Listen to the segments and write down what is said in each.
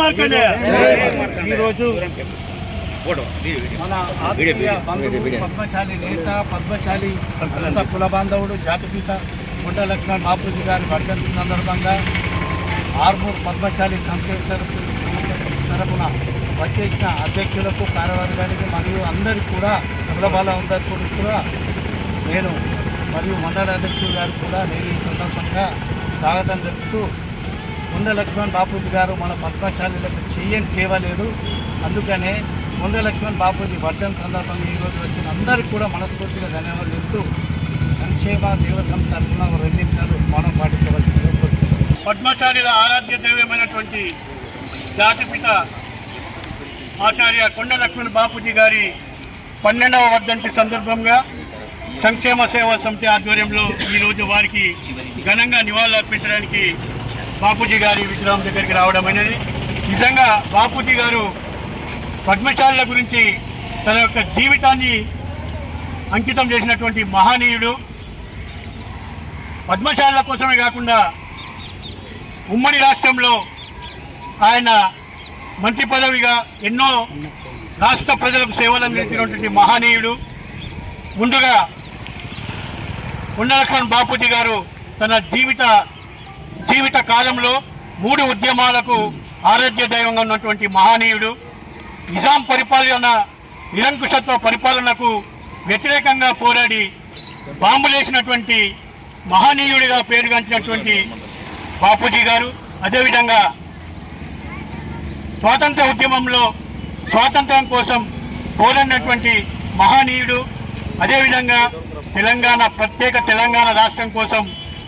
మార్కండేయ. ఈరోజు మన పద్మశాలి నేత పద్మశాలి అంత కుల బాంధవుడు జాతిపిత గుడ్డ లక్ష్మణ్ బాపూజీ గారి వర్ధంతి సందర్భంగా ఆర్మూర్ పద్మశాలి సంకేశ్వర తరపున వచ్చేసిన అధ్యక్షులకు కార్యవర్గానికి మరియు అందరికీ కూడా కులబాల అందరికీ కూడా నేను మరియు మండల అధ్యక్షులు గారు కూడా నేను ఈ సందర్భంగా స్వాగతం చెప్తూ ముండ లక్ష్మణ్ బాపూజీ గారు మన పద్మశాలీలకు చేయని సేవ లేదు. అందుకనే ముండ లక్ష్మణ్ బాపూజీ వర్ధన్ సందర్భంగా ఈరోజు వచ్చిన అందరికీ కూడా మనస్ఫూర్తిగా ధన్యవాదాలు చెప్తూ సంక్షేమ సేవ సంస్థ తరఫున ఒక మనం పాటించవలసిన మౌనం పద్మచార్యుల ఆరాధ్య దైవమైనటువంటి జాతిపిత ఆచార్య కొండ లక్ష్మణ్ బాపూజీ గారి పన్నెండవ వర్ధంతి సందర్భంగా సంక్షేమ సేవా సమితి ఆధ్వర్యంలో ఈరోజు వారికి ఘనంగా నివాళులు అర్పించడానికి బాపూజీ గారి విగ్రహం దగ్గరికి రావడం అనేది నిజంగా బాపూజీ గారు పద్మశాలుల గురించి తన యొక్క జీవితాన్ని అంకితం చేసినటువంటి మహనీయుడు. పద్మశాలుల కోసమే కాకుండా ఉమ్మడి రాష్ట్రంలో ఆయన మంత్రి పదవిగా ఎన్నో రాష్ట్ర ప్రజలకు సేవలు అందించినటువంటి మహనీయుడు. ముందుగా ఉండలక్ష్మణ్ బాపూజీ గారు తన జీవిత జీవిత కాలంలో మూడు ఉద్యమాలకు ఆరాధ్య దైవంగా ఉన్నటువంటి మహనీయుడు నిజాం పరిపాలన నిరంకుశత్వ పరిపాలనకు వ్యతిరేకంగా పోరాడి బాంబులేసినటువంటి మహనీయుడిగా పేరుగాంచినటువంటి బాపూజీ గారు అదేవిధంగా స్వాతంత్ర ఉద్యమంలో స్వాతంత్రం కోసం పోరాడినటువంటి మహనీయుడు అదేవిధంగా తెలంగాణ ప్రత్యేక తెలంగాణ రాష్ట్రం కోసం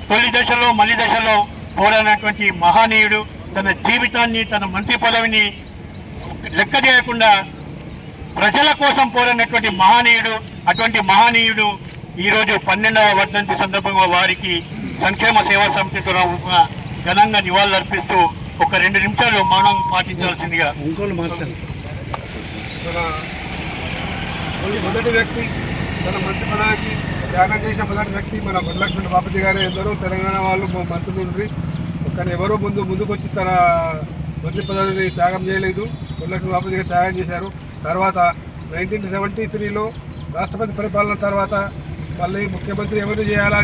తొలి దశలో మలి దశలో పోరాడినటువంటి మహనీయుడు తన జీవితాన్ని తన మంత్రి పదవిని లెక్క చేయకుండా ప్రజల కోసం పోరాడినటువంటి మహనీయుడు అటువంటి మహనీయుడు ఈరోజు పన్నెండవ వర్ధంతి సందర్భంగా వారికి సంక్షేమ సేవా సమితి తరఫున ఘనంగా నివాళులు అర్పిస్తూ ఒక రెండు నిమిషాలు మౌనం పాటించాల్సిందిగా మొదటి వ్యక్తి తన మంత్రి పదవికి త్యాగం చేసిన మొదటి వ్యక్తి మన వరలక్ష్మణ బాపతి గారు ఎందరో తెలంగాణ వాళ్ళు మా మంత్రులు కానీ ఎవరో ముందు ముందుకొచ్చి తన మంత్రి పదవిని త్యాగం చేయలేదు. వరలక్ష్మణ బాపతి గారు త్యాగం చేశారు. తర్వాత నైన్టీన్ సెవెంటీ త్రీలో రాష్ట్రపతి పరిపాలన తర్వాత మళ్ళీ ముఖ్యమంత్రి ఎవరు చేయాలా